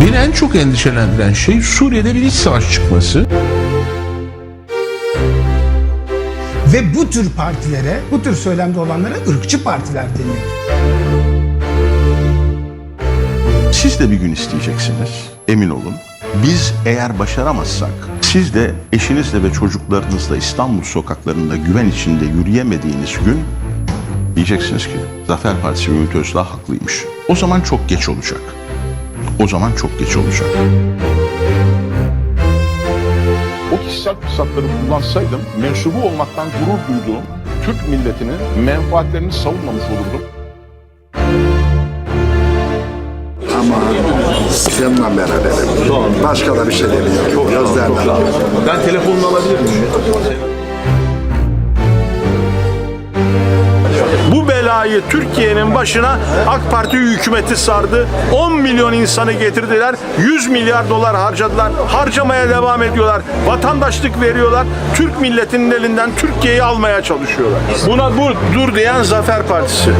Beni en çok endişelendiren şey Suriye'de bir iç savaş çıkması. Ve bu tür partilere, bu tür söylemde olanlara ırkçı partiler deniyor. Siz de bir gün isteyeceksiniz. Emin olun. Biz eğer başaramazsak siz de eşinizle ve çocuklarınızla İstanbul sokaklarında güven içinde yürüyemediğiniz gün diyeceksiniz ki Zafer Partisi Ümit Özdağ haklıymış. O zaman çok geç olacak. O zaman çok geç olacak. O kişisel fırsatları kullansaydım mensubu olmaktan gurur duyduğum Türk milletinin menfaatlerini savunmamış olurdum. Seninle beraberim. Başka da bir şey demiyorum. Gözlerden. Ben telefonunu alabilir miyim? Bu belayı Türkiye'nin başına AK Parti hükümeti sardı. 10 milyon insanı getirdiler. 100 milyar dolar harcadılar. Harcamaya devam ediyorlar. Vatandaşlık veriyorlar. Türk milletinin elinden Türkiye'yi almaya çalışıyorlar. Buna bu dur diyen Zafer Partisi.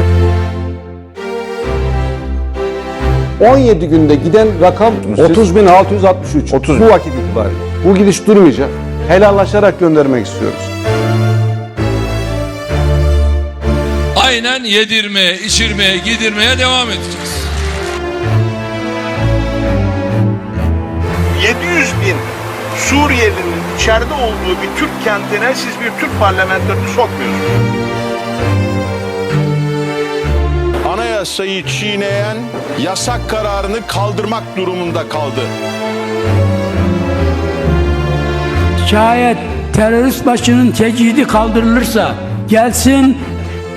17 günde giden rakam 30.663. Bu vakit itibariyle. Bu gidiş durmayacak. Helallaşarak göndermek istiyoruz. Aynen yedirmeye, içirmeye, giydirmeye devam edeceğiz. 700 bin Suriyelinin içeride olduğu bir Türk kentine siz bir Türk parlamenterini sokmuyorsunuz. Anayasayı çiğneyen yasak kararını kaldırmak durumunda kaldı. Şayet terörist başının tecidi kaldırılırsa gelsin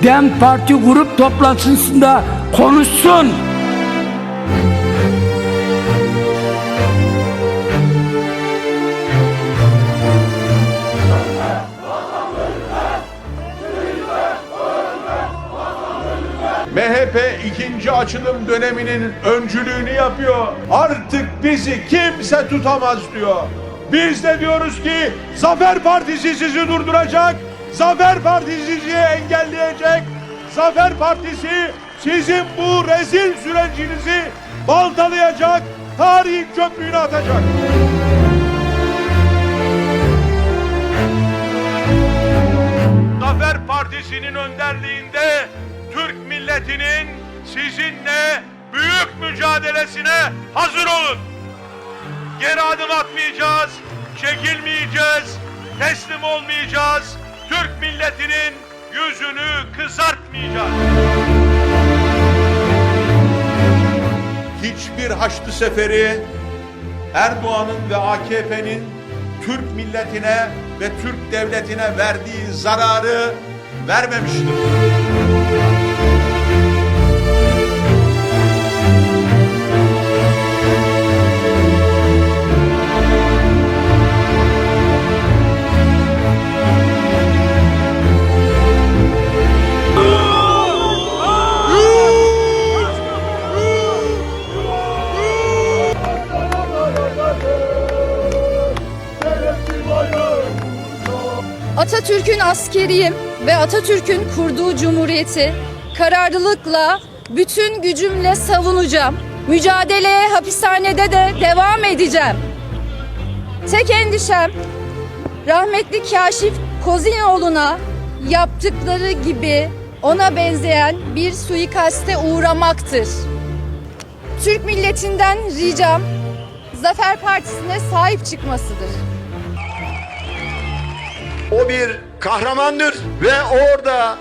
DEM Parti grup toplantısında konuşsun. MHP ikinci açılım döneminin öncülüğünü yapıyor. Artık bizi kimse tutamaz diyor. Biz de diyoruz ki Zafer Partisi sizi durduracak. Zafer Partisi sizi engelleyecek. Zafer Partisi sizin bu rezil sürecinizi baltalayacak. Tarihin çöplüğüne atacak. Zafer Partisi'nin önderliğinde Türk milletinin sizinle büyük mücadelesine hazır olun. Geri adım atmayacağız, çekilmeyeceğiz, teslim olmayacağız. Milletinin yüzünü kızartmayacağız. Hiçbir Haçlı Seferi Erdoğan'ın ve AKP'nin Türk milletine ve Türk devletine verdiği zararı vermemiştir. Atatürk'ün askeriyim ve Atatürk'ün kurduğu cumhuriyeti kararlılıkla, bütün gücümle savunacağım. Mücadeleye hapishanede de devam edeceğim. Tek endişem rahmetli Kaşif Kozinoğlu'na yaptıkları gibi ona benzeyen bir suikaste uğramaktır. Türk milletinden ricam Zafer Partisi'ne sahip çıkmasıdır. O bir kahramandır ve orada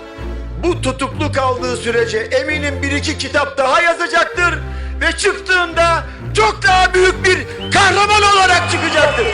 bu tutuklu kaldığı sürece eminim bir iki kitap daha yazacaktır ve çıktığında çok daha büyük bir kahraman olarak çıkacaktır.